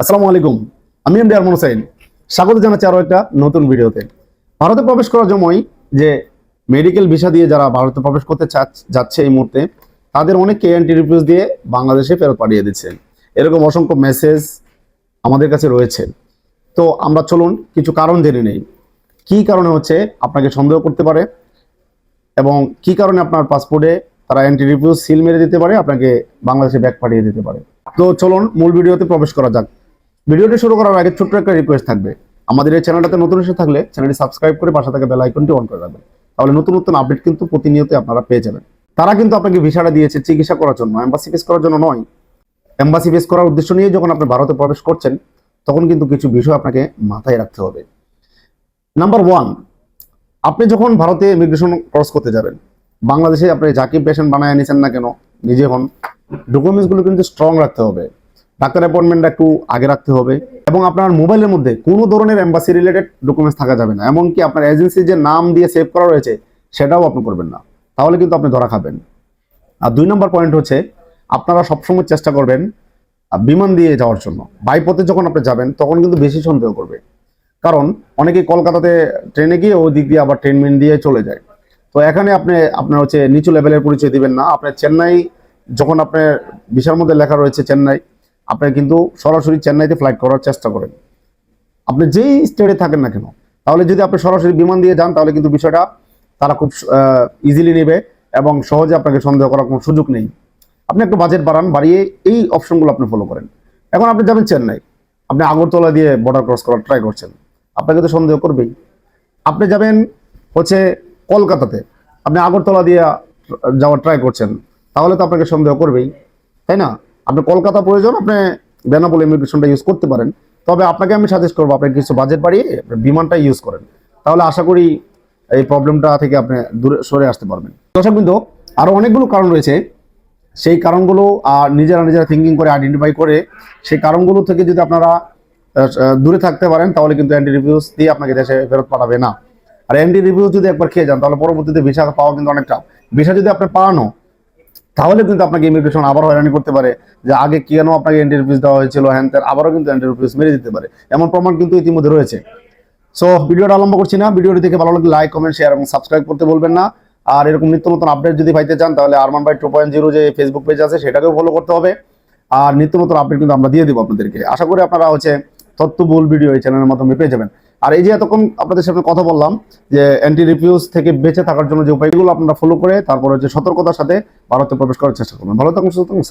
আসসালামু আলাইকুম। আমি এম ডি আরমান হোসেন। স্বাগত জানাচ্ছি আরও একটা নতুন ভিডিওতে। ভারতে প্রবেশ করার সময়ই যে মেডিকেল ভিসা দিয়ে যারা ভারতে প্রবেশ করতে যাচ্ছে এই মুহূর্তে, তাদের অনেককে অ্যান্টি রিভিউজ দিয়ে বাংলাদেশে ফেরত পাঠিয়ে দিচ্ছে। এরকম অসংখ্য মেসেজ আমাদের কাছে রয়েছে। তো আমরা চলুন কিছু কারণ জেনে নেই। কী কারণে হচ্ছে আপনাকে সন্দেহ করতে পারে? এবং কি কারণে আপনার পাসপোর্টে তারা অ্যান্টি রিভিউজ সিল মেরে দিতে পারে? আপনাকে বাংলাদেশে ব্যাক পাঠিয়ে দিতে পারে। তো চলুন মূল ভিডিওতে প্রবেশ করা যাক। ভিডিওটি শুরু করার আগে ছোট্ট একটা রিকোয়েস্ট থাকবে। আমাদের এই চ্যানেলটাতে নতুন এসে থাকলে চ্যানেলটি সাবস্ক্রাইব করে পাশে থাকা বেল আইকনটি অন করে রাখবেন। তাহলে নতুন নতুন আপডেট কিন্তু প্রতিনিয়ত আপনারা পেয়ে যাবেন। তারা কিন্তু আপনাকে ভিসাটা দিয়েছে চিকিৎসা করার জন্য এম্বাসি ফেস করার জন্য নয়। এম্বাসি ফেস করার উদ্দেশ্য নিয়ে যখন আপনি ভারতে প্রবেশ করছেন, তখন কিন্তু কিছু বিষয় আপনাকে মাথায় রাখতে হবে। নাম্বার ওয়ান আপনি যখন ভারতে ইমিগ্রেশন ক্রস করতে যাবেন, বাংলাদেশে আপনি যাকে পেশেন্ট বানায় নিছেন না কেন, নিজে হন ডকুমেন্টসগুলো কিন্তু স্ট্রং রাখতে হবে। ডাক্তার অ্যাপয়েন্টমেন্টটা একটু আগে রাখতে হবে। এবং আপনার মোবাইলের মধ্যে কোনো ধরনের এম্বাসি রিলেটেড ডকুমেন্টস থাকা যাবে না। এমনকি আপনার এজেন্সি যে নাম দিয়ে সেভ করা রয়েছে, সেটাও আপনি করবেন না। তাহলে কিন্তু আপনি ধরা খাবেন। আর দুই নম্বর পয়েন্ট হচ্ছে, আপনারা সবসময় চেষ্টা করবেন বিমান দিয়ে যাওয়ার জন্য। বাইপথে যখন আপনি যাবেন, তখন কিন্তু বেশি সন্দেহ করবে। কারণ অনেকে কলকাতাতে ট্রেনে গিয়ে ওই দিক দিয়ে আবার ট্রেন মেন দিয়ে চলে যায়। তো এখানে আপনি, আপনার হচ্ছে নিচু লেভেলের পরিচয় দিবেন না। আপনার চেন্নাই, যখন আপনার ভিসার মধ্যে লেখা রয়েছে চেন্নাই আপনি কিন্তু সরাসরি চেন্নাইতে ফ্লাইট করার চেষ্টা করেন। আপনি যেই স্টেটে থাকেন না কেন, তাহলে যদি আপনি সরাসরি বিমান দিয়ে যান, তাহলে কিন্তু বিষয়টা তারা খুব ইজিলি নেবে এবং সহজে আপনাকে সন্দেহ করার কোনো সুযোগ নেই। আপনি একটু বাজেট বাড়ান, বাড়িয়ে এই অপশনগুলো আপনি ফলো করেন। এখন আপনি যাবেন চেন্নাই, আপনি আগরতলা দিয়ে বর্ডার ক্রস করার ট্রাই করছেন, আপনাকে তো সন্দেহ করবেই। আপনি যাবেন হচ্ছে কলকাতাতে, আপনি আগরতলা দিয়ে যাওয়ার ট্রাই করছেন, তাহলে তো আপনাকে সন্দেহ করবেই, তাই না? আপনি কলকাতা প্রয়োজন, আপনি বেনাপোল ইমিগ্রেশনটা ইউজ করতে পারেন। তবে আপনাকে আমি সাজেস্ট করব, আপনি কিছু বাজেট বাড়িয়ে বিমানটা ইউজ করেন। তাহলে আশা করি এই প্রবলেমটা থেকে আপনি দূরে সরে আসতে পারবেন। দর্শক কিন্তু আরও অনেকগুলো কারণ রয়েছে। সেই কারণগুলো আর নিজেরা নিজেরা থিঙ্কিং করে আইডেন্টিফাই করে, সেই কারণগুলো থেকে যদি আপনারা দূরে থাকতে পারেন, তাহলে কিন্তু অ্যান্টি রিভিউস দিয়ে আপনাকে দেশে ফেরত পাঠাবে না। আর অ্যান্টি রিভিউস যদি একবার খেয়ে যান, তাহলে পরবর্তীতে ভিসা পাওয়া কিন্তু অনেক টাফ ভিসা যদি আপনি পাওয়ানো তাহলে কিন্তু আপনাকে ইমিগ্রেশন আবার হয়রানি করতে পারে যে আগে কেন আপনাকে অ্যান্টি রিভিউস দেওয়া হয়েছিল? হ্যান ত্যান, আবারও কিন্তু অ্যান্টি রিভিউস মেরে দিতে পারে। এমন প্রমাণ কিন্তু ইতিমধ্যে রয়েছে। সো ভিডিওটা আরম্ভ করছি না। ভিডিওটি দেখে ভালো লাগলে লাইক কমেন্ট শেয়ার এবং সাবস্ক্রাইব করতে বলবেন না। আর এরকম নিত্য নতুন আপডেট যদি পাইতে চান তাহলে Arman by two point zero যে ফেসবুক পেজ আছে সেটাকেও ফলো করতে হবে। আর নিত্য নতুন আপডেট কিন্তু আমরা দিয়ে দেবো আপনাদেরকে। আশা করি আপনারা হচ্ছে তথ্যবহুল ভিডিও এই চ্যানেলের মাধ্যমে পেয়ে যাবেন আর এই যে এতক্ষণ আপনাদের সাথে কথা বললাম যে অ্যান্টি রিফিউজ থেকে বেঁচে থাকার জন্য যে উপায়গুলো আপনারা ফলো করে, তারপরে হচ্ছে সতর্কতার সাথে ভারতে প্রবেশ করার চেষ্টা করবেন ভালো থাকুন, সুস্থ থাকুন।